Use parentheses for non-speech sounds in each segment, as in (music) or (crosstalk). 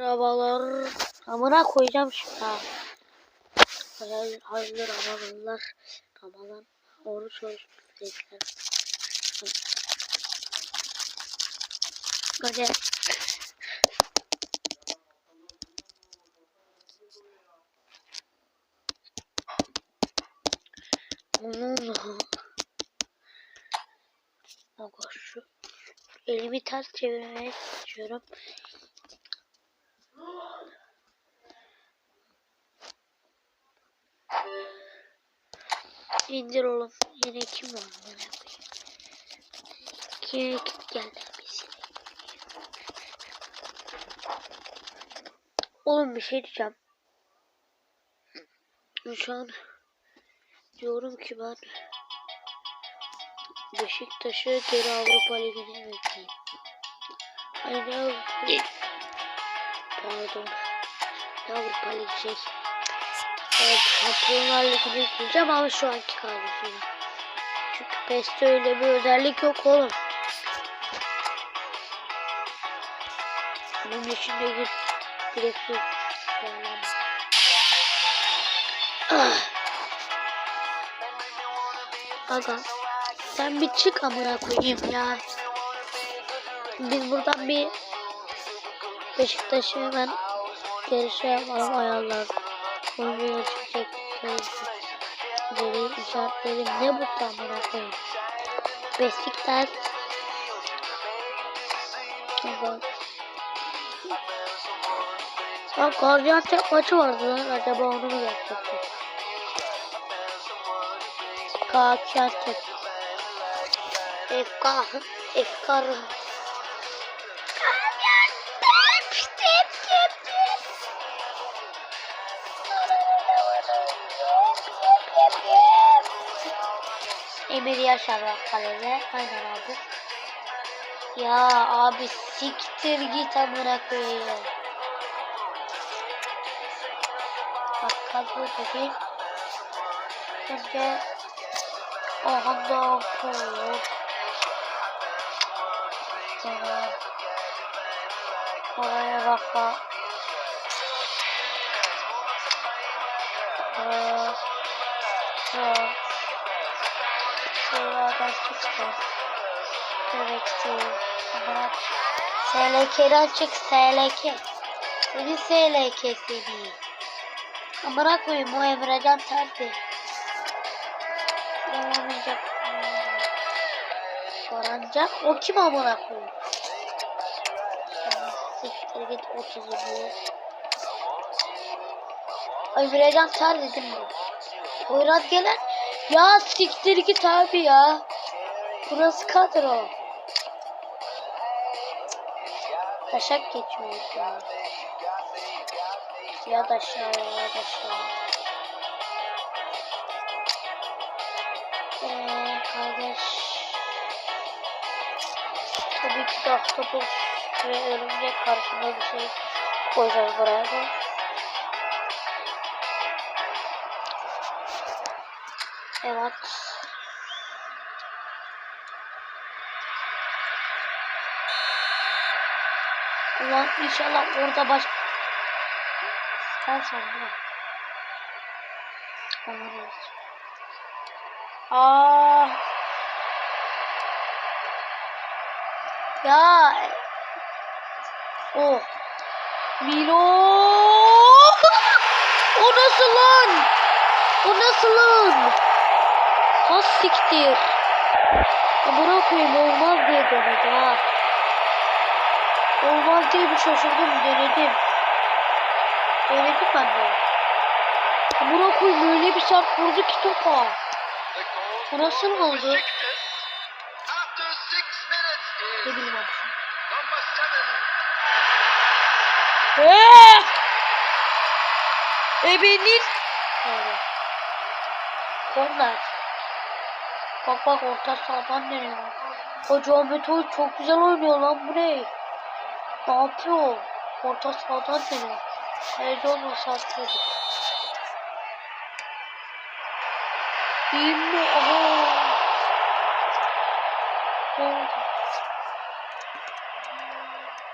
Arabalar amına koyacağım şimdi ha. Hayır, hayırlı Ramazanlar. Ramazan oruç oruç bekler. Hadi. Onun Bak şu elimi ters çevirmeye çalışıyorum. İndir oğlum. Yine kim var Yine kim geldi. Oğlum bir şey diyeceğim. Şu an diyorum ki ben Beşiktaş'ı geri Avrupa Ligi'ne bekleyeyim. Ay ne Pardon. Ne Avrupa Ligi şey. Evet, Şampiyonlar Ligi'ne gideceğim ama şu anki kadrosuyla. Çünkü PES'te öyle bir özellik yok oğlum. Bunun içinde git direksiyon. Ah. Aga sen bir çık amına koyayım ya. Biz buradan bir Beşiktaş'ı hemen geri şey yapalım ayarlar. Oyuncuya çıkacak. Geri işaretledim. Ne bu amına koyayım. Beşiktaş. Bak. Ya Gaziantep maçı vardı lan. Acaba onu mu yapacaklar? Gaziantep. Efkar. Efkar. Emir Yaşar var kalede. Aynen abi. Ya abi siktir git amına koyayım. Bak kadro dediğin. Önce Aha da koyuyor. Sonra oraya rafa. Oraya Sonra Şuradan çıktı. Gerekti. Bırak. SLK'den çık SLK. Seni SLK seni. Amına koyayım o Emrecan terdi. Olamayacak. Soranacak. O kim amına koyayım? Siktir git 30 diyor. Emrecan ter dedim mi? Poyraz gelen ya siktir git abi ya. Burası kadro. Taşak geçiyor ya. Ya da aşağı ya da aşağı. Eee kardeş. Tabii ki de ahtapot ve örümcek karşısında bir şey koyacağız buraya da. Evet. Ulan inşallah orada baş... Sen sanma. Aman Aa. Ya. Oh. Milo. o nasıl lan? O nasıl lan? Has siktir. Amına koyayım olmaz diye denedim ha. Olmaz diye bir şaşırdım denedim. Denedim ben de. Amına koyayım öyle bir sert vurdu ki topa. Bu nasıl oldu? Ne bileyim abi. Eee! Ebenin. Korner. Bak bak orta sahadan dönüyor. Hoca Ahmet çok güzel oynuyor lan bu ne? Ne yapıyor? Orta sahadan dönüyor. Kaleci olmasa atıyorduk. Değil mi? Aha. Ne oldu?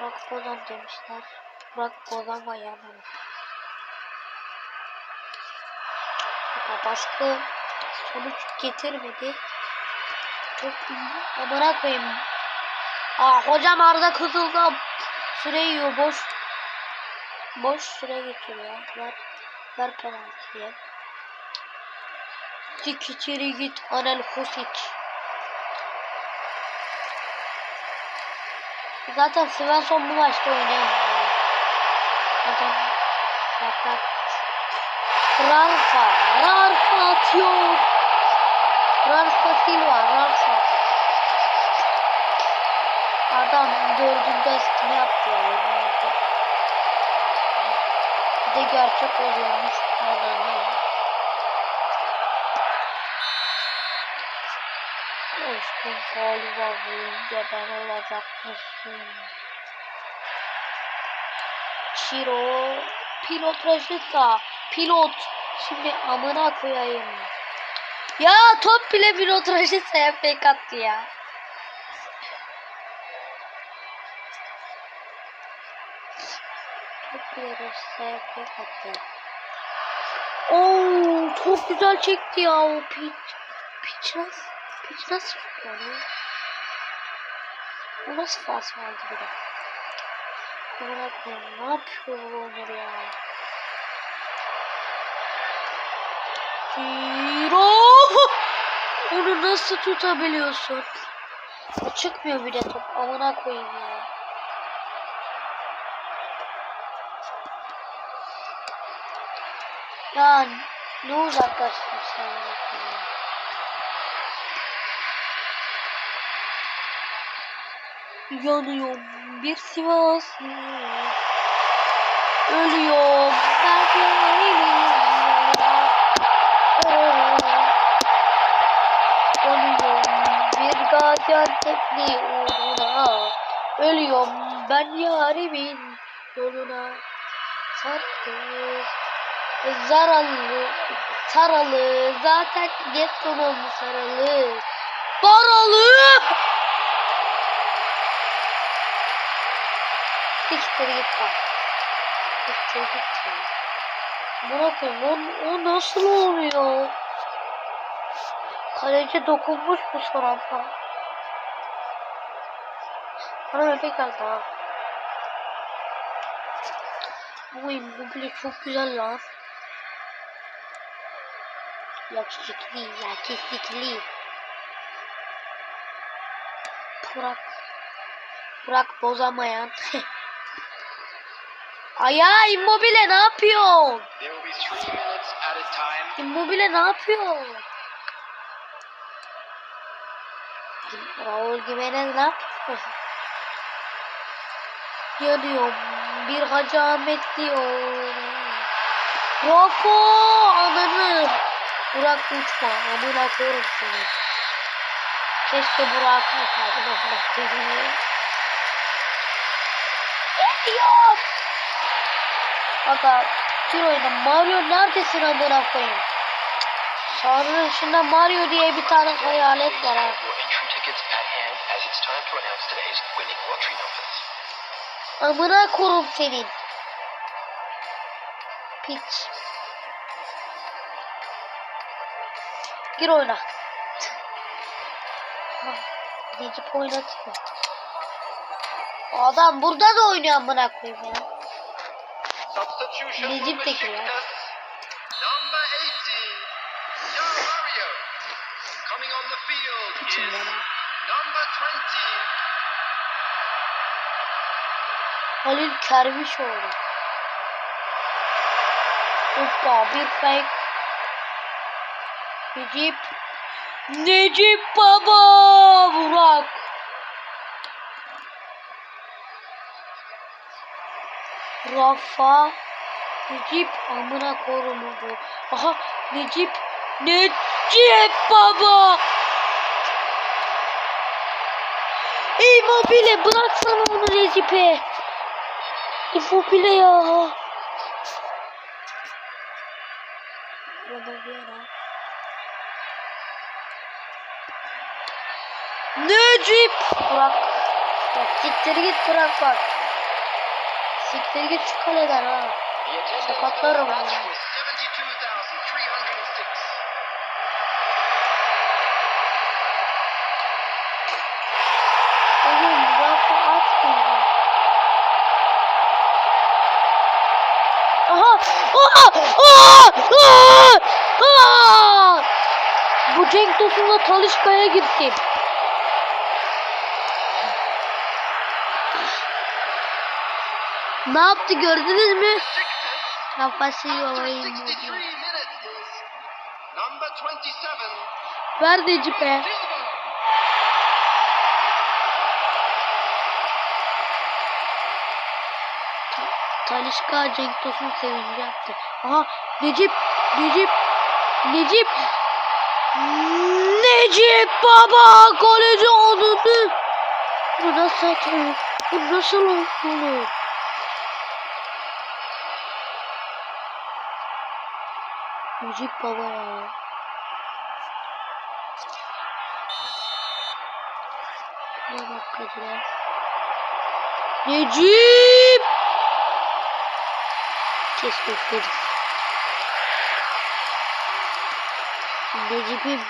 Bak buradan demişler. Burak bozama yanına. Ama baskı sonuç getirmedi. Çok iyi. Amına koyayım. Aa hocam Arda Kızıl'da süre yiyor boş. Boş süre geçiriyor. Ver, ver penaltıyı. Git içeri git Anel Husic. Zaten Svensson bu maçta oynayamıyor. Adam fakat Rarfa, Rarfa atıyor. Rarfa Silva, Rarfa. Adam dördüncü asistini yaptı ya. Bir de gerçek oluyormuş. Adam ne? Aşkım galiba boyunca ben olacak mısın? Çiro. Pilot Raşitsa. Pilot. Şimdi amına koyayım. Ya top bile pilot Raşitsa'ya fake attı ya. Top bile Raşitsa'ya fake attı. Oo, çok güzel çekti ya o piç. Piç nasıl? Piç nasıl yani? Bu nasıl pas vardı bir de? Ne yapıyor bu Onur ya? Hiro! Onu nasıl tutabiliyorsun? Çıkmıyor bir de top. Amına koyayım ya. Ya ne uzaklaştın sen ya? Yanıyorum bir Sivas Ölüyorum ben Gaziantep'li uğruna Ölüyorum ben yarimin yoluna Sardı Zaralı Saralı Zaten Getton olmuş saralı Baralı Siktir git bak. Siktir git ya. Koyayım. O, o nasıl oluyor? Kaleci dokunmuş mu son anda? Bana öyle geldi ha. Bu immobile çok güzel lan. Yakışıklı, yakışıklı. Burak. Burak bozamayan. (laughs) Aya immobile ne yapıyor? There will be three minutes at a time. Immobile ne yapıyor? Raul Jimenez ne yapıyor? (laughs) Yanıyorum. Bir Hacı Ahmet diyor. Rafo ananı. Burak uçma. Amına koyarım seni. Keşke Burak kalsaydı. Burak koyarım. Geliyor. Aga bir oyunda Mario neredesin amına koyayım? Çağrı'nın içinde Mario diye bir tane hayalet var ha. Amına korum senin. Piç. Gir oyna. Necip oynatıyor. Adam burada da oynuyor amına koyayım ya. Necip de giriyor. Besiktas. Number 80. Young Mario. Coming on the field is number 20. Halil Kervişoğlu. Hoppa bir fake. Necip. Necip baba. Burak. Rafa. Necip amına korumu. Aha Necip. Necip baba. Immobile bıraksana onu Necip'e. Immobile ya. Burada bir ara. Necip. Burak. Ya siktir git Burak bak. Siktir git şu kaleden ha. Sakatlarım for the match ya. was 72,306. Oğlum bırak atmayın. Aha! Aa! Aa! Aa! Aa! Bu Cenk Tosun'la Talişka'ya gitti. Ne yaptı gördünüz mü? Kafası yolayım. 63 minutes is number 27. Ver Necip'e. Silva. Talişka Cenk Tosun sevinci yaptı. Aha Necip, Necip, Necip. Necip baba kaleci onunu. Bu nasıl atıyor? Bu nasıl olur? Necip baba ya. Ne dakikacılar? Necip! Keşke istedim. Necip'im.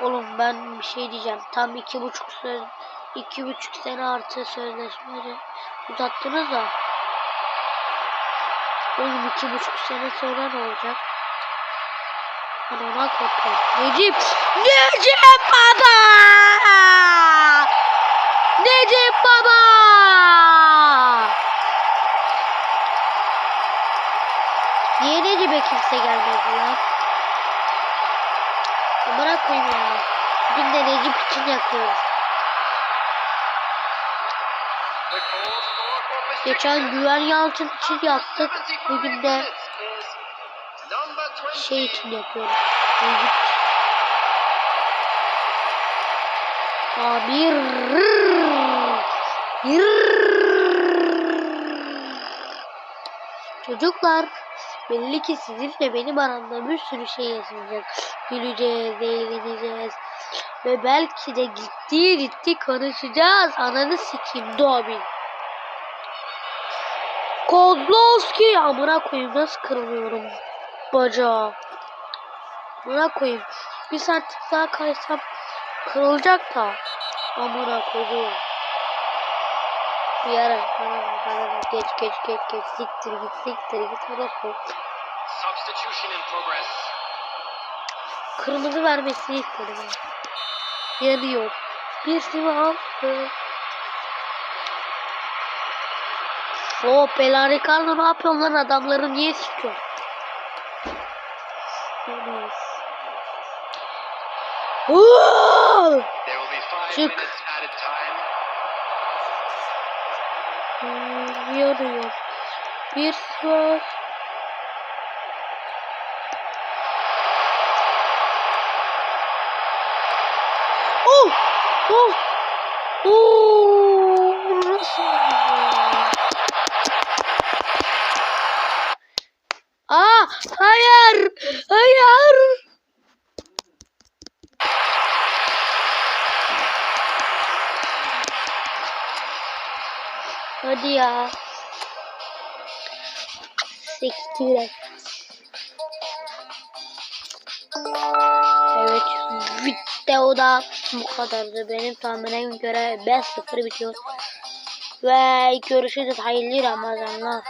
Oğlum ben bir şey diyeceğim. Tam iki buçuk söz, iki buçuk sene artı sözleşmeleri uzattınız da. Oğlum iki buçuk sene sonra ne olacak? Ben ona korkuyorum. Necip! Necip baba! Necip baba! Necip'e kimse gelmedi lan? Bırak koyayım ya. Bugün de Necip için Besiktas Geçen Güven Yalçın için yaptık. 75 Bugün de minutes is number 20. şey için yapıyoruz. Necip. Amir. Çocuklar belli ki sizinle benim aramda bir sürü şey yaşanacak. Güleceğiz, eğleneceğiz. Ve belki de ciddi ciddi konuşacağız. Ananı sikeyim Domin. Kozlowski amına koyayım nasıl kırılıyorum bacağı. Amına koyayım. Bir santim daha kaysam kırılacak da. Amına koyayım. Bir ara bana bana bana geç geç geç geç siktir git siktir git orası. Substitution in progress. Kırmızı vermesini istedim. ben. Yanıyor. Bir silah aldı. O Pelarikarla ne yapıyorsun lan adamları niye five Çık. Yanıyor. Bir silah. Oh! Oh! Oh! Nasıl? Aa! Hayır! Hayır! Hadi ya. Sektir et. Evet videoda bu kadardı. Benim tahminime göre 5-0 bitiyor. Ve görüşürüz. Hayırlı Ramazanlar.